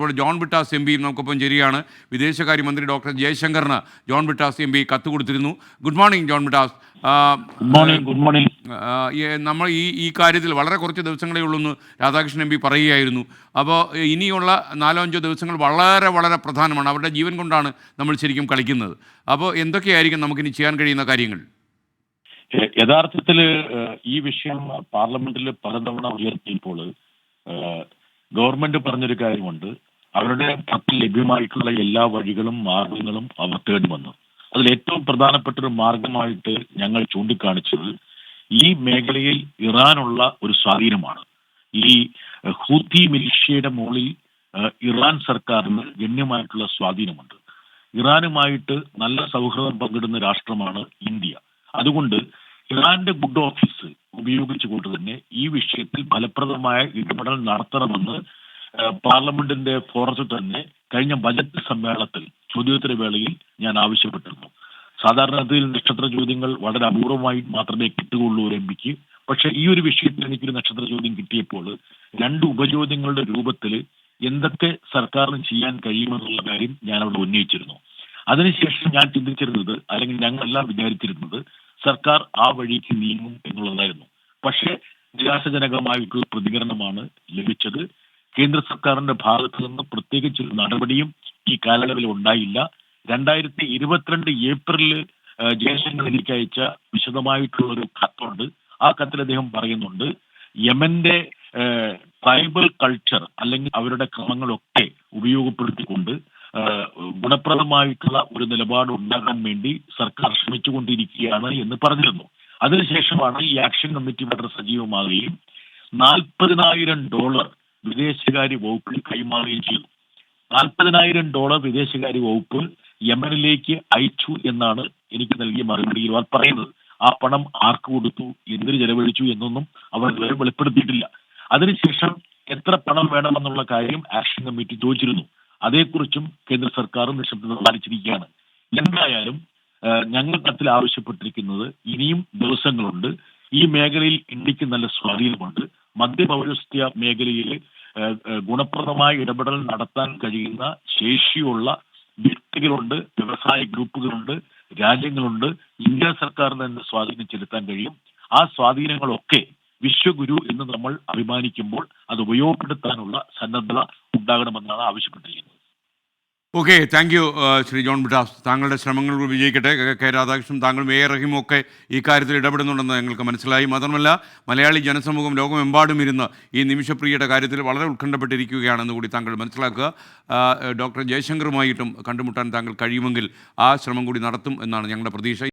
ഇപ്പോൾ John Brittas M പിയും നമുക്കൊപ്പം ചേരുകയാണ്. വിദേശകാര്യമന്ത്രി ഡോക്ടർ ജയശങ്കറിന് ജോൺ ബിട്ടാസ് എം പി കത്ത് കൊടുത്തിരുന്നു. Good morning John Brittas. Good morning good morning. നമ്മൾ ഈ ഈ കാര്യത്തിൽ വളരെ കുറച്ച് ദിവസങ്ങളേ ഉള്ളൂ എന്ന് രാധാകൃഷ്ണൻ എം പി പറയുകയായിരുന്നു. അപ്പോൾ ഇനിയുള്ള നാലോ അഞ്ചോ ദിവസങ്ങൾ വളരെ വളരെ പ്രധാനമാണ്. അവരുടെ ജീവൻ കൊണ്ടാണ് നമ്മൾ ശരിക്കും കളിക്കുന്നത്. അപ്പോൾ എന്തൊക്കെയായിരിക്കും നമുക്കിനി ചെയ്യാൻ കഴിയുന്ന കാര്യങ്ങൾ? യഥാർത്ഥത്തിൽ ഈ വിഷയം പാർലമെന്റിൽ പലതവണ ഉയർത്തിയപ്പോൾ ഗവൺമെന്റ് പറഞ്ഞൊരു കാര്യമുണ്ട്. അവരുടെ പക്കൽ ലഭ്യമായിട്ടുള്ള എല്ലാ വഴികളും മാർഗങ്ങളും അവർ തേടി വന്നു. അതിൽ ഏറ്റവും പ്രധാനപ്പെട്ട ഒരു മാർഗമായിട്ട് ഞങ്ങൾ ചൂണ്ടിക്കാണിച്ചത് ഈ മേഖലയിൽ ഇറാനുള്ള ഒരു സ്വാധീനമാണ്. ഈ ഹൂത്തി മിലിഷ്യയുടെ മുകളിൽ ഇറാൻ സർക്കാരിന് ഗണ്യമായിട്ടുള്ള സ്വാധീനമുണ്ട്. ഇറാനുമായിട്ട് നല്ല സൗഹൃദം പങ്കിടുന്ന രാഷ്ട്രമാണ് ഇന്ത്യ. അതുകൊണ്ട് ഇറാന്റെ ഗുഡ് ഓഫീസ് ഉപയോഗിച്ചുകൊണ്ട് തന്നെ ഈ വിഷയത്തിൽ ഫലപ്രദമായ ഇടപെടൽ നടത്തണമെന്ന് പാർലമെന്റിന്റെ ഫോറത്തിൽ തന്നെ കഴിഞ്ഞ ബജറ്റ് സമ്മേളനത്തിൽ ചോദ്യോത്തര വേളയിൽ ഞാൻ ആവശ്യപ്പെട്ടിരുന്നു. സാധാരണഗതിയിൽ നക്ഷത്ര ചോദ്യങ്ങൾ വളരെ അപൂർവമായി മാത്രമേ കിട്ടുകയുള്ളൂ ഒരു എം പിക്ക് പക്ഷെ ഈ ഒരു വിഷയത്തിൽ എനിക്കൊരു നക്ഷത്ര ചോദ്യം കിട്ടിയപ്പോൾ രണ്ട് ഉപചോദ്യങ്ങളുടെ രൂപത്തിൽ എന്തൊക്കെ സർക്കാരിന് ചെയ്യാൻ കഴിയുമെന്നുള്ള കാര്യം ഞാൻ അവിടെ ഉന്നയിച്ചിരുന്നു. അതിനുശേഷം ഞാൻ ചിന്തിച്ചിരുന്നത് അല്ലെങ്കിൽ ഞങ്ങളെല്ലാം വിചാരിച്ചിരുന്നത് സർക്കാർ ആ വഴിക്ക് നീങ്ങും എന്നുള്ളതായിരുന്നു. പക്ഷേ നിരാശജനകമായിട്ടുള്ള പ്രതികരണമാണ് ലഭിച്ചത്. കേന്ദ്ര സർക്കാരിന്റെ ഭാഗത്ത് നിന്ന് പ്രത്യേകിച്ച് ഒരു നടപടിയും ഈ കാലയളവിൽ ഉണ്ടായില്ല. രണ്ടായിരത്തി ഇരുപത്തിരണ്ട് ഏപ്രിലിൽ ജയശങ്കർ എനിക്ക് അയച്ച വിശദമായിട്ടുള്ള ഒരു കത്തുണ്ട്. ആ കത്തിൽ അദ്ദേഹം പറയുന്നുണ്ട് യമന്റെ ട്രൈബൽ കൾച്ചർ അല്ലെങ്കിൽ അവരുടെ ക്രമങ്ങളൊക്കെ ഉപയോഗപ്പെടുത്തിക്കൊണ്ട് ഗുണപ്രദമായിട്ടുള്ള ഒരു നിലപാട് ഉണ്ടാകാൻ വേണ്ടി സർക്കാർ ശ്രമിച്ചുകൊണ്ടിരിക്കുകയാണ് എന്ന് പറഞ്ഞിരുന്നു. അതിനുശേഷമാണ് ഈ ആക്ഷൻ കമ്മിറ്റി വളരെ സജീവമാകുകയും നാൽപ്പതിനായിരം ഡോളർ വിദേശകാര്യ വകുപ്പിന് കൈമാറുകയും ചെയ്തു. നാൽപ്പതിനായിരം ഡോളർ വിദേശകാര്യ വകുപ്പ് യമനിലേക്ക് അയച്ചു എന്നാണ് എനിക്ക് നൽകിയ മറുപടിയിൽ അവർ പറയുന്നത്. ആ പണം ആർക്ക് കൊടുത്തു എന്തിനു ചെലവഴിച്ചു എന്നൊന്നും അവർ ഇതുവരെ വെളിപ്പെടുത്തിയിട്ടില്ല. അതിനുശേഷം എത്ര പണം വേണമെന്നുള്ള കാര്യം ആക്ഷൻ കമ്മിറ്റി ചോദിച്ചിരുന്നു. അതേക്കുറിച്ചും കേന്ദ്ര സർക്കാർ നിശബ്ദത പാലിച്ചിരിക്കുകയാണ് എന്തായാലും ഞങ്ങൾ കത്തിൽ ആവശ്യപ്പെട്ടിരിക്കുന്നത് ഇനിയും ദിവസങ്ങളുണ്ട്. ഈ മേഖലയിൽ ഇന്ത്യയ്ക്ക് നല്ല സ്വാധീനമുണ്ട്. മധ്യപൗരസ്ത്യ മേഖലയിൽ ഗുണപ്രദമായ ഇടപെടൽ നടത്താൻ കഴിയുന്ന ശേഷിയുള്ള വ്യക്തികളുണ്ട് വ്യവസായ ഗ്രൂപ്പുകളുണ്ട് രാജ്യങ്ങളുണ്ട്. ഇന്ത്യ സർക്കാരിന് തന്നെ സ്വാധീനം ചെലുത്താൻ കഴിയും. ആ സ്വാധീനങ്ങളൊക്കെ വിശ്വഗുരു എന്ന് നമ്മൾ അഭിമാനിക്കുമ്പോൾ അത് ഉപയോഗപ്പെടുത്താനുള്ള സന്നദ്ധത ഉണ്ടാകണമെന്നാണ് ആവശ്യപ്പെട്ടിരിക്കുന്നത്. Okay thank you Shri John Brittas. താങ്കളുടെ ശ്രമങ്ങൾ വിജയിക്കട്ടെ. കെ- രാധാകൃഷ്ണൻ താങ്കളും എ. റഹീമും ഒക്കെ ഈ കാര്യത്തിൽ ഇടപെടുന്നുണ്ടെന്ന് ഞങ്ങൾക്ക് മനസ്സിലായി. മാത്രമല്ല മലയാളി ജനസമൂഹം ലോകമെമ്പാടും ഇരുന്ന് ഈ നിമിഷപ്രിയയുടെ കാര്യത്തിൽ വളരെ ഉത്കണ്ഠപ്പെട്ടിരിക്കുകയാണെന്ന് കൂടി താങ്കൾ മനസ്സിലാക്കുക. ഡോക്ടർ ജയശങ്കറുമായിട്ടും കണ്ടുമുട്ടാൻ താങ്കൾ കഴിയുമെങ്കിൽ ആ ശ്രമം കൂടി നടത്തും എന്നാണ് ഞങ്ങളുടെ പ്രതീക്ഷ.